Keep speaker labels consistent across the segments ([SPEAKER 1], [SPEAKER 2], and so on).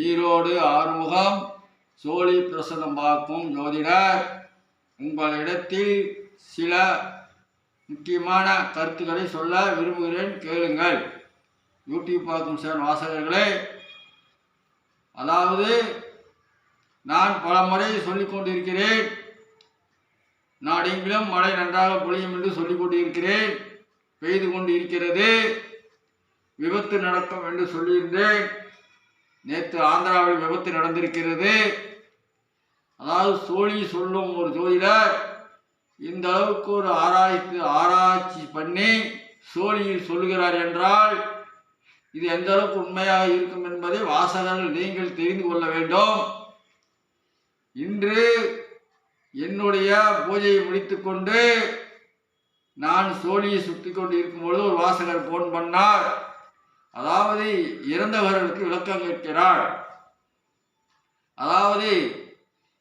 [SPEAKER 1] ஈரோடு ஆறுமுகம் சோழி பிரசனம் பார்க்கும் ஜோதிடர். உங்களிடத்தில் சில முக்கியமான கருத்துக்களை சொல்ல விரும்புகிறேன். கேளுங்கள். யூடியூப் பார்க்கும் சேன் வாசகர்களே அதாவது நான் பல முறை சொல்லிக் கொண்டிருக்கிறேன். நாடெங்கிலும் மழை நன்றாக பொழியும் என்று சொல்லிக் கொண்டிருக்கிறேன். பெய்து கொண்டு இருக்கிறது. விபத்து நடக்கும் என்று சொல்லியிருந்தேன். நேற்று ஆந்திராவில் விபத்து நடந்திருக்கிறது. அதாவது சோழி சொல்லும் ஒரு ஜோதிடர் இந்த அளவுக்கு ஒரு ஆராய்ச்சி ஆராய்ச்சி பண்ணி சோழியில் சொல்லுகிறார் என்றால் இது எந்த அளவுக்கு உண்மையாக இருக்கும் என்பதை வாசகர்கள் நீங்கள் தெரிந்து கொள்ள வேண்டும். இன்று என்னுடைய பூஜையை முடித்துக்கொண்டு நான் சோழியை சுற்றி கொண்டு இருக்கும்பொழுது ஒரு வாசகர் போன் பண்ணார். அதாவது இறந்தவர்களுக்கு விளக்கம் கேட்கிறார். அதாவது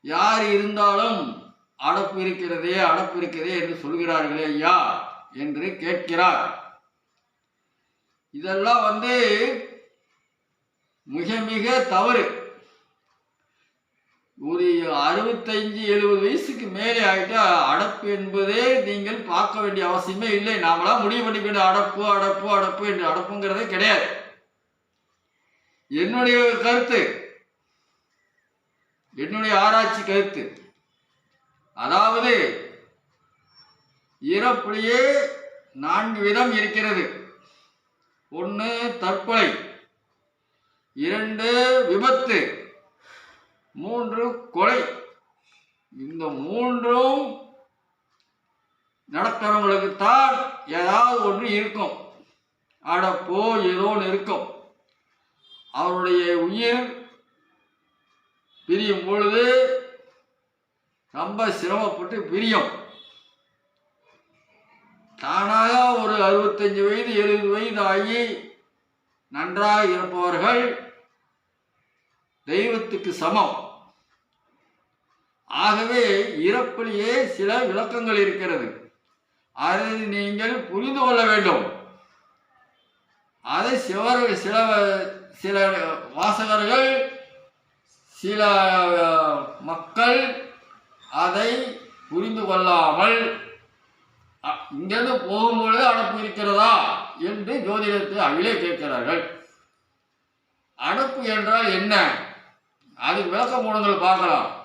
[SPEAKER 1] யார் இருந்தாலும் அடப்பு இருக்கிறதே அடப்பு இருக்கிறதே என்று சொல்கிறார்களே ஐயா என்று கேட்கிறார். இதெல்லாம் வந்து மிக மிக தவறு. ஒரு அறுபத்தஞ்சு எழுபது வயசுக்கு மேலே ஆகிட்டா அடப்பு என்பதே நீங்கள் பார்க்க வேண்டிய அவசியமே இல்லை. நாமளாம் முடிவு பண்ணிக்கிட்டு அடப்பு அடப்பு அடப்பு என்று அடப்புங்கிறதே கிடையாது. என்னுடைய கருத்து என்னுடைய ஆராய்ச்சி கருத்து அதாவது இறப்புலேயே நான்கு விதம் இருக்கிறது. ஒன்று தற்கொலை இரண்டு விபத்து. மூன்று கொலை. இந்த மூன்றும் நடக்கிறவங்களுக்குத்தான் ஏதாவது ஒன்று இருக்கும். அடப்போ ஏதோ ஒன்று இருக்கும். அவருடைய உயிர் பிரியும் பொழுது ரொம்ப சிரமப்பட்டு பிரியும். தானாக ஒரு அறுபத்தஞ்சு வயது எழுபது வயது ஆகி நன்றாக இருப்பவர்கள் தெய்வத்துக்கு சமம். ஆகவே இறப்பிலேயே சில விளக்கங்கள் இருக்கிறது. அதை நீங்கள் புரிந்து கொள்ள வேண்டும். அதை சிவர் சில சில வாசகர்கள் சில மக்கள் அதை புரிந்து கொள்ளாமல் இங்கிருந்து போகும்பொழுது அடப்பு இருக்கிறதா என்று ஜோதிடத்தை அவிலே கேட்கிறார்கள். அடப்பு என்றால் என்ன? அது விளக்க மூலங்கள் பார்க்கலாம்.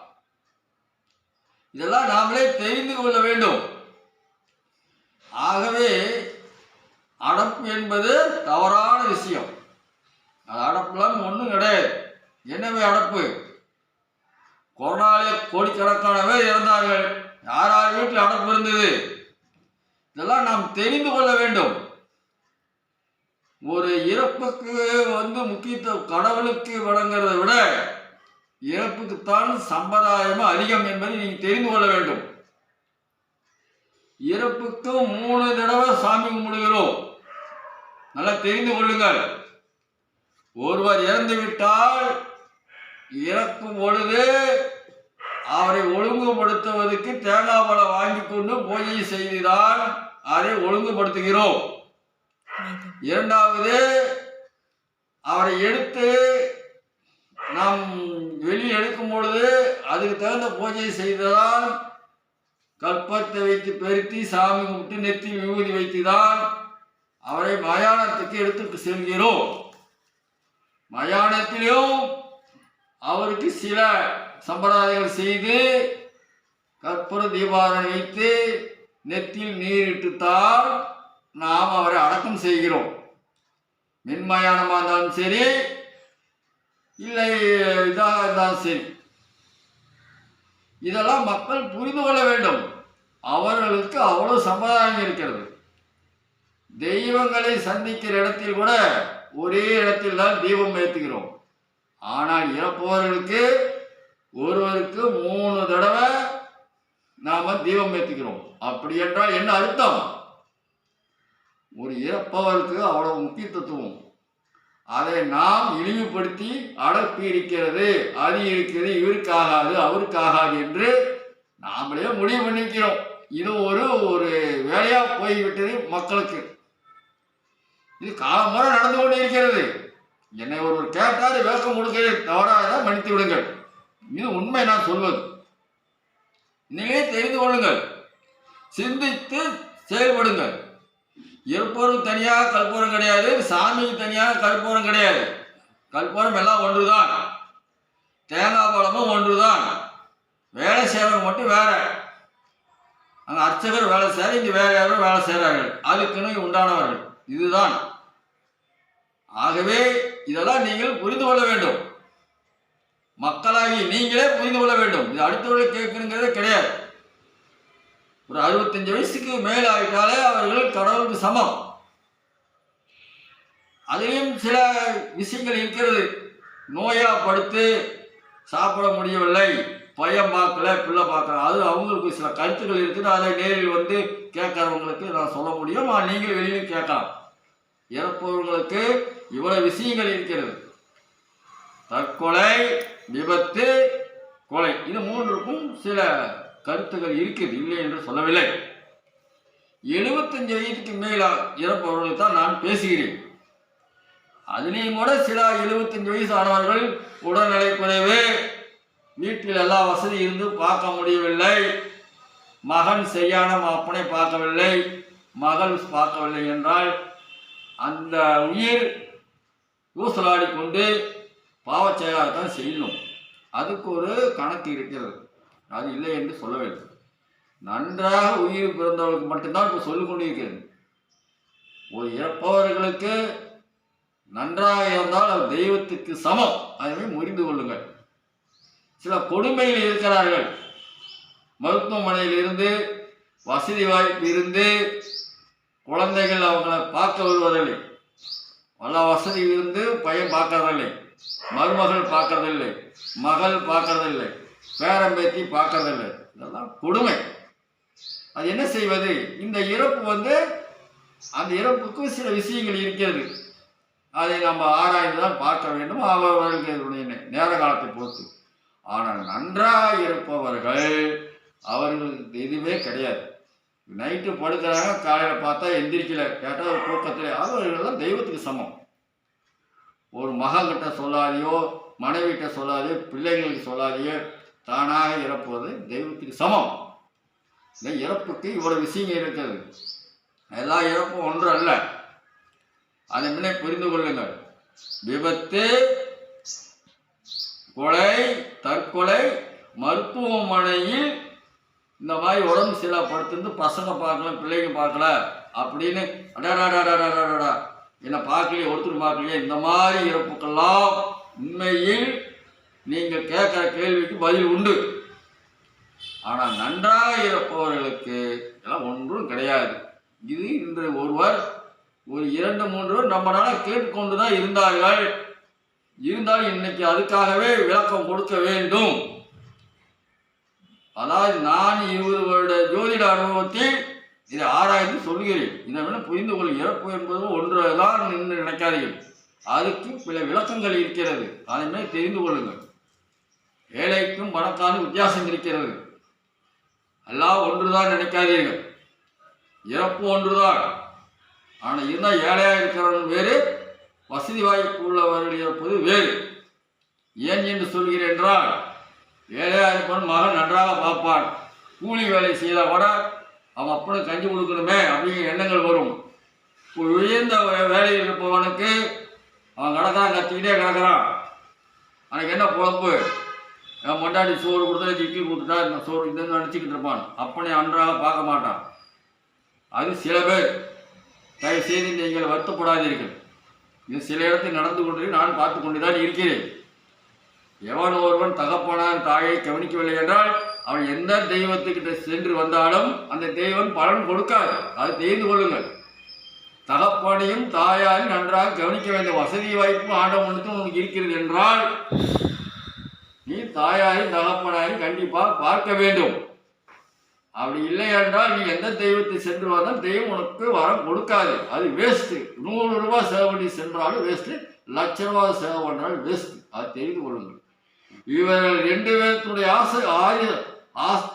[SPEAKER 1] இதெல்லாம் நாமளே தெரிந்து கொள்ள வேண்டும். ஆகவே அடப்பு என்பது தவறான விஷயம். அது அடப்புலாம் ஒன்றும் கிடையாது. என்னவே அடப்பு? கொரோனாலே கோடிக்கணக்கானவர் இறந்தார்கள். யார் யார் வீட்டில் அடப்பு இருந்தது? இதெல்லாம் நாம் தெரிந்து கொள்ள வேண்டும். ஒரு இறப்புக்கு வந்து முக்கியத்துவம் கடவுளுக்கு வழங்குறதை விட இறப்புக்குத்தான் சம்பிரதாயம் அதிகம் என்பதை நீங்கள் தெரிந்து கொள்ள வேண்டும். இறப்புக்கு மூணு தடவை சாமி கும்பிடுகிறோம். நல்லா தெரிந்து கொள்ளுங்கள். ஒருவர் இறந்து விட்டால் இறக்கும் பொழுது அவரை ஒழுங்குபடுத்துவதற்கு தேங்காய் பழம் வாங்கி கொண்டு பூஜை செய்துதான் அதை ஒழுங்குபடுத்துகிறோம். இரண்டாவது அவரை எடுத்து நாம் வெளியே எடுக்கும் பொழுது அதுக்கு தகுந்த பூஜை செய்ததால் கற்பத்தை வைத்து பெருத்தி சாமி கும்பிட்டு நெத்தி விபூதி வைத்துதான் அவரை மயானத்துக்கு எடுத்துட்டு செல்கிறோம். மயானத்திலும் அவருக்கு சில சம்பிரதாயங்கள் செய்து கற்பூர தீபாரணை வைத்து நெத்தியில் நீரிட்டுத்தான் நாம் அவரை அடக்கம் செய்கிறோம். மின்மயானமாக இருந்தாலும் சரி இல்லை இதாக இருந்தாலும் சரி. இதெல்லாம் மக்கள் புரிந்து கொள்ள வேண்டும். அவர்களுக்கு அவ்வளவு சம்பிரதாயம் இருக்கிறது. தெய்வங்களை சந்திக்கிற இடத்தில் கூட ஒரே இடத்தில் தான் தீபம் ஏற்றுகிறோம் ஆனால் இறப்பவர்களுக்கு ஒருவருக்கு மூணு தடவை நாம தீபம் ஏற்றுகிறோம் அப்படி என்றால் என்ன அர்த்தம்? ஒரு இறப்பவருக்கு அவ்வளவு முக்கியத்துவம். அதை நாம் இழிவுபடுத்தி அடப்பி இருக்கிறது அது இருக்கிறது இவருக்காகாது அவருக்காகாது என்று நாமளே முடிவு பண்ணிக்கிறோம். இது ஒரு ஒரு வேலையா போய்விட்டது மக்களுக்கு. இது காலமுறை நடந்து கொண்டு இருக்கிறது என்னை ஒருவர் கேட்டால் வேக்கம் கொடுக்க தவறாக மன்னித்து விடுங்கள். இது உண்மை நான் சொல்வது. நீங்களே தெரிந்து கொள்ளுங்கள். சிந்தித்து செயல்படுங்கள். இருப்பவரும் தனியாக கற்பூரம் கிடையாது. சாமிக்கு தனியாக கற்பூரம் கிடையாது. கற்பூரம் எல்லாம் ஒன்றுதான். தேங்காய் பழமும் ஒன்றுதான். வேலை செய்கிறவங்க மட்டும் வேற. அங்கே அர்ச்சகர் வேலை செய்ய இங்கே வேற யாரும் வேலை செய்கிறார்கள் அதுக்குன்னு உண்டானவர்கள். இதுதான். ஆகவே இதெல்லாம் நீங்கள் புரிந்து கொள்ள வேண்டும். மக்களாகி நீங்களே புரிந்து கொள்ள வேண்டும். இது அடுத்தவர்களை கேட்கணுங்கிறதே கிடையாது. ஒரு அறுபத்தஞ்சு வயசுக்கு மேல் ஆகிட்டாலே அவர்கள் கடவுளுக்கு சமம். அதிலும் சில விஷயங்கள் இருக்கிறது. நோயா படுத்து சாப்பிட முடியவில்லை பையன் பார்க்கல பிள்ளை பார்க்கல. அது அவங்களுக்கு சில கருத்துக்கள் இருக்குது. அதை நேரில் வந்து கேட்கறவங்களுக்கு நான் சொல்ல முடியும். நீங்கள் வெளியில் கேட்கலாம். இறப்பவர்களுக்கு இவ்வளவு விஷயங்கள் இருக்கிறது. தற்கொலை விபத்து கொலை. இது மூன்றுக்கும் சில கருத்துகள் இருக்குது இல்லை என்று சொல்லவில்லை. எழுபத்தஞ்சு வயதுக்கு மேலா இறப்பவர்களுக்கு தான் நான் பேசுகிறேன். அதுலேயும் கூட சில எழுபத்தஞ்சு வயசு ஆனவர்கள் உடல்நிலை குறைவு வீட்டில் எல்லா வசதி இருந்து பார்க்க முடியவில்லை. மகன் சரியான மாப்பனை பார்க்கவில்லை. மகள் பார்க்கவில்லை என்றால் அந்த உயிர் ஊசலாடி கொண்டு பாவச்செயலாகத்தான் செய்யணும் அதுக்கு ஒரு கணக்கு இருக்கிறது. அது இல்லை என்று சொல்லவில்லை நன்றாக உயிர் பிறந்தவர்களுக்கு மட்டும்தான் இப்போ சொல்லிக் கொண்டிருக்கிறது. ஒரு இறப்பவர்களுக்கு நன்றாக இருந்தால் அவர் தெய்வத்துக்கு சமம். அதை முறிந்து கொள்ளுங்கள். சில கொடுமையில் இருக்கிறார்கள். மருத்துவமனையில் இருந்து வசதி வாய்ப்பு இருந்து குழந்தைகள் அவங்கள பார்க்க வருவதில்லை. பல வசதி இருந்து பையன் பார்க்கறதில்லை. மருமகள் பார்க்கறதில்லை. மகள் பார்க்கறதில்லை. பேரம்பேத்தி பார்க்கறதில்லை. இதெல்லாம் கொடுமை. அது என்ன செய்வது? இந்த இறப்பு வந்து அந்த இறப்புக்கு சில விஷயங்கள் இருக்கிறது. அதை நம்ம ஆராய்ந்து தான் பார்க்க வேண்டும். அவர்களுடைய நேர காலத்தை பொறுத்து. ஆனால் நன்றாக இருப்பவர்கள் அவர்களுக்கு எதுவுமே கிடையாது. நைட்டு படுக்கிறாங்க காலையில் பார்த்தா எந்திரிக்கல. கேட்டால் ஒரு தூக்கத்தில். அவர்கள் தான் தெய்வத்துக்கு சமம். ஒரு மகன்கிட்ட சொல்லாதையோ மனைவிட்ட சொல்லாதையோ பிள்ளைங்களுக்கு சொல்லாதையோ தானாக இறப்புவது தெய்வத்துக்கு சமம். இந்த இறப்புக்கு இவ்வளவு விஷயங்கள் இருக்கிறது எல்லா இறப்பும் ஒன்று அல்ல. அதை முன்னே புரிந்து கொள்ளுங்கள். விபத்து கொலை தற்கொலை மருத்துவமனையில் இந்த மாதிரி உடம்பு சரியில்லா படுத்திருந்து பசங்க பார்க்கல பிள்ளைங்க பார்க்கல அப்படின்னு அடாடாடாடாடாடா என்னை பார்க்கலையே ஒருத்தர் பார்க்கலையே இந்த மாதிரி இறப்புக்கெல்லாம் உண்மையில் நீங்கள் கேட்குற கேள்விக்கு பதில் உண்டு. ஆனால் நன்றாக இருப்பவர்களுக்கு எல்லாம் ஒன்றும் கிடையாது. இது இன்று ஒருவர் ஒரு இரண்டு மூன்று நம்மளால கேட்டுக்கொண்டு தான் இருந்தார்கள். இருந்தாலும் இன்னைக்கு அதுக்காகவே விளக்கம் கொடுக்க வேண்டும். அதாவது நான் இருபது வருட ஜோதிட அனுபவத்தில் இதை ஆராய்ந்து சொல்கிறேன். இதை விட புரிந்து கொள் இறப்பு என்பது ஒன்றுதான் நின்று நினைக்காதீர்கள். அதுக்கு சில விளக்கங்கள் இருக்கிறது. அதை மாதிரி தெரிந்து கொள்ளுங்கள். ஏழைக்கும் பணக்காரும் வித்தியாசம் இருக்கிறது. எல்லாம் ஒன்றுதான் நினைக்காதீர்கள். இறப்பு ஒன்றுதான். ஆனால் இருந்தால் ஏழையாக இருக்கிறவன் வேறு வசதி வாய்ப்பு உள்ளவர்கள் இருப்பது வேறு. ஏன் என்று சொல்கிறேன் என்றால் ஏழையாக இருப்பவன் மகன் நன்றாக பார்ப்பான். கூலி வேலை செய்தால் கூட அவன் அப்பனுக்கு கஞ்சி கொடுக்கணுமே அப்படிங்கிற எண்ணங்கள் வரும். உயர்ந்த வேலையில் இருப்பவனுக்கு அவன் கிடக்கிறான் கத்திக்கிட்டே கிடக்கிறான். அவனுக்கு என்ன குழப்பு மொண்டாடி சோறு கொடுத்தா இட்லி கொடுத்துட்டா இந்த சோறு இந்த நினச்சிக்கிட்டு இருப்பான். அப்பனை அன்றாக பார்க்க மாட்டான். அது சில பேர். தயவு செய்து நீங்கள் வருத்தப்படாதீர்கள். இது சில இடத்தில் நடந்து கொண்டு நான் பார்த்து கொண்டு தான் இருக்கிறேன். எவன் ஒருவன் தகப்பனான் தாயை கவனிக்கவில்லை என்றால் அவன் எந்த தெய்வத்துக்கிட்ட சென்று வந்தாலும் அந்த தெய்வம் பலன் கொடுக்காது. அது தெரிந்து கொள்ளுங்கள். தகப்பனையும் தாயாரும் நன்றாக கவனிக்க வேண்டிய வசதி வாய்ப்பு ஆண்டவனுக்கு உனக்கு இருக்கிறது என்றால் நீ தாயாரையும் தகப்பனாரையும் கண்டிப்பாக பார்க்க வேண்டும். அப்படி இல்லை என்றால் நீ எந்த தெய்வத்தை சென்று வந்தால் தெய்வம் உனக்கு வரம் கொடுக்காது. அது வேஸ்ட்டு நூறு ரூபாய் செலவு பண்ணி சென்றாலும் வேஸ்ட்டு லட்ச ரூபாய் செலவு பண்ணாலும் வேஸ்ட்டு அது தெரிந்து கொள்ளுங்கள். இவர்கள் ரெண்டு பேர்த்துடைய ஆசை ஆய ஆஸ்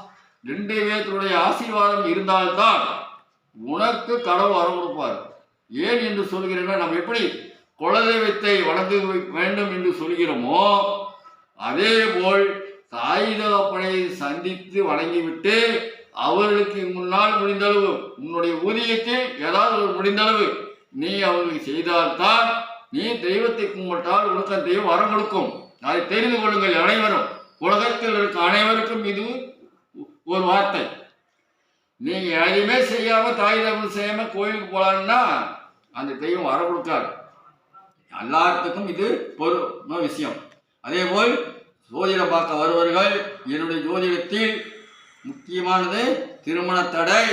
[SPEAKER 1] ரெண்டு பேர்த்துடைய ஆசீர்வாதம் இருந்தால்தான் உனக்கு கடவுள் வரம் கொடுப்பார். ஏன் என்று சொல்கிறேன்னா நம்ம எப்படி குலதெய்வத்தை வணங்க வேண்டும் என்று சொல்கிறோமோ அதே போல் தாய் சந்தித்து வணங்கிவிட்டு அவர்களுக்கு முன்னால் முடிந்தளவு உன்னுடைய ஊதியத்தில் ஏதாவது ஒரு முடிந்தளவு நீ அவர்களுக்கு செய்தால்தான் நீ தெய்வத்தை கும்பிட்டால் உனக்கு அந்த தெய்வம் வரம் கொடுக்கும். அதை தெரிந்து கொள்ளுங்கள் அனைவரும். உலகத்தில் இருக்க அனைவருக்கும் இது ஒரு வார்த்தை. நீங்க எதையுமே செய்யாம தாய் தகவல் செய்யாம கோயிலுக்கு போலான்னா அந்த தெய்வம் வர கொடுக்காது. எல்லாத்துக்கும் இது பொருள் விஷயம். அதே போல் ஜோதிடம் பார்க்க வருவர்கள் என்னுடைய ஜோதிடத்தில் முக்கியமானது திருமண தடை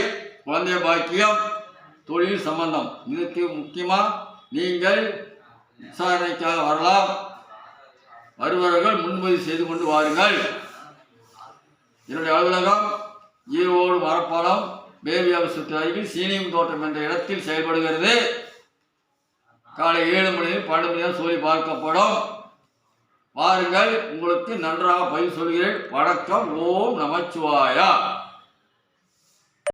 [SPEAKER 1] குழந்தை பாக்கியம் தொழில் சம்பந்தம். இதுக்கு முக்கியமாக நீங்கள் விசாரணைக்காக வரலாம். வருபவர்கள் முன்பதிவு செய்து கொண்டு வாருங்கள். என்னுடைய அலுவலகம் ஈரோடு மரப்பாலம் பேபி ஆபீஸுக்கு அருகில் சீனியம் தோட்டம் என்ற இடத்தில் செயல்படுகிறது. காலை ஏழு மணி பன்னெண்டு மணி நேரம் சொல்லி பார்க்கப்படும். பாருங்கள் உங்களுக்கு நன்றாக பதில் சொல்கிறேன். வணக்கம் ஓம் நமச்சிவாயா.